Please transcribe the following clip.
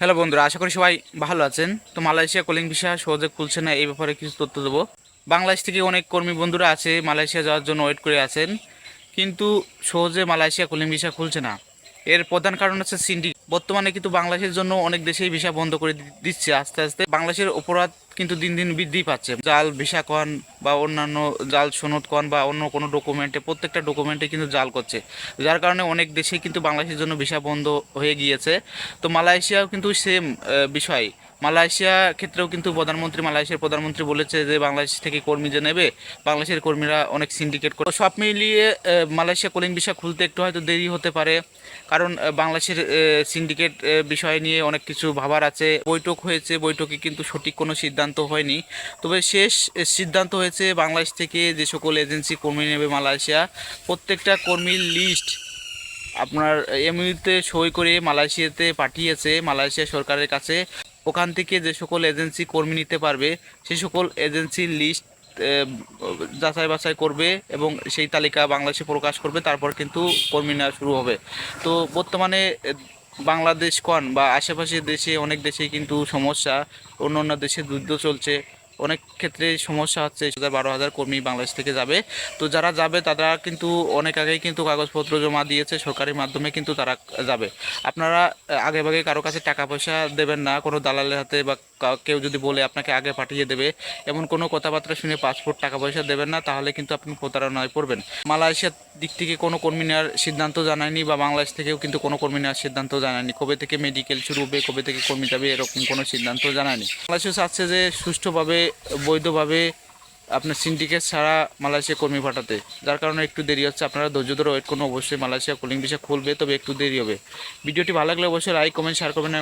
Hello বন্ধুরা, আশা করি সবাই ভালো আছেন। তো মালয়েশিয়া কলিং ভিসা সহজে খুলছে না, এই ব্যাপারে কিছু তথ্য দেবো। বাংলাদেশ থেকে অনেক কর্মী বন্ধুরা আছে, মালয়েশিয়া যাওয়ার জন্য ওয়েট করে আছেন। কিন্তু সহজে মালয়েশিয়া কলিং ভিসা খুলছে না। এর প্রধান কারণ হচ্ছে সিন্ডি বর্তমানে কিন্তু বাংলাদেশের জন্য অনেক দেশেই ভিসা বন্ধ করে দিচ্ছে আস্তে আস্তে। বাংলাদেশের অপরাধ কিন্তু দিন দিন বৃদ্ধি পাচ্ছে। জাল ভিসা কন বা অন্যান্য জাল সনদ কন বা অন্য কোনো ডকুমেন্টে প্রত্যেকটা ডকুমেন্টে কিন্তু জাল করছে। যার কারণে অনেক দেশেই কিন্তু বাংলাদেশের জন্য ভিসা বন্ধ হয়ে গিয়েছে। তো মালয়েশিয়াও কিন্তু সেম বিষয়। মালয়েশিয়া ক্ষেত্রেও কিন্তু প্রধানমন্ত্রী, মালয়েশিয়ার প্রধানমন্ত্রী বলেছে যে বাংলাদেশ থেকে কর্মী যে নেবে, বাংলাদেশের কর্মীরা অনেক সিন্ডিকেট করে। সব মিলিয়ে মালয়েশিয়া কলিং ভিসা খুলতে একটু হয়তো দেরি হতে পারে, কারণ বাংলাদেশের সিন্ডিকেট বিষয় নিয়ে অনেক কিছু ভাবার আছে। বৈঠক হয়েছে, বৈঠকে কিন্তু সঠিক কোনো সিদ্ধান্ত হয়নি। তবে শেষ সিদ্ধান্ত হয়েছে বাংলাদেশ থেকে যে সকল এজেন্সি কর্মী নেবে মালয়েশিয়া, প্রত্যেকটা কর্মীর লিস্ট আপনার এমইউতে সই করে মালয়েশিয়াতে পাঠিয়েছে, মালয়েশিয়া সরকারের কাছে। ওখান থেকে যে সকল এজেন্সি কর্মী নিতে পারবে, সে সকল এজেন্সির লিস্ট যাচাই বাছাই করবে এবং সেই তালিকা বাংলাদেশে প্রকাশ করবে, তারপর কিন্তু কর্মী নেওয়া শুরু হবে। তো বর্তমানে বাংলাদেশ কন বা আশেপাশের দেশে, অনেক দেশে কিন্তু সমস্যা অন্য অন্য দেশে যুদ্ধ চলছে। অনেক ক্ষেত্রে সমস্যা হচ্ছে হাজার বারো হাজার কর্মী বাংলাদেশ থেকে যাবে। তো যারা যাবে, তারা কিন্তু অনেক আগেই কিন্তু কাগজপত্র জমা দিয়েছে, সরকারি মাধ্যমে কিন্তু তারা যাবে। আপনারা আগে ভাগে কারও কাছে টাকা পয়সা দেবেন না, কোনো দালালের হাতে বা কেউ যদি বলে আপনাকে আগে পাঠিয়ে দেবে, এমন কোনো কথাবার্তা শুনে পাসপোর্ট টাকা পয়সা দেবেন না, তাহলে কিন্তু আপনি প্রতারণায় পড়বেন। মালয়েশিয়ার দিক থেকে কোনো কর্মী নেওয়ার সিদ্ধান্ত জানায়নি বা বাংলাদেশ থেকেও কিন্তু কোনো কর্মী নেওয়ার সিদ্ধান্ত জানায়নি। কবে থেকে মেডিকেল শুরু হবে, কবে থেকে কর্মী যাবে, এরকম কোনো সিদ্ধান্ত জানায়নি। বাংলাদেশ চাচ্ছে যে সুষ্ঠুভাবে, বৈধভাবে আপনার সিন্ডিকেট ছাড়া মালয়েশিয়া কর্মী পাঠাতে। যার কারণে একটু দেরি হচ্ছে। আপনারা ধৈর্য ধরে ওয়েট করুন। অবশ্যই মালয়েশিয়া কলিং ভিসা খুলবে, তবে একটু দেরি হবে। ভিডিওটি ভালো লাগলে অবশ্যই লাইক কমেন্ট শেয়ার করবেন।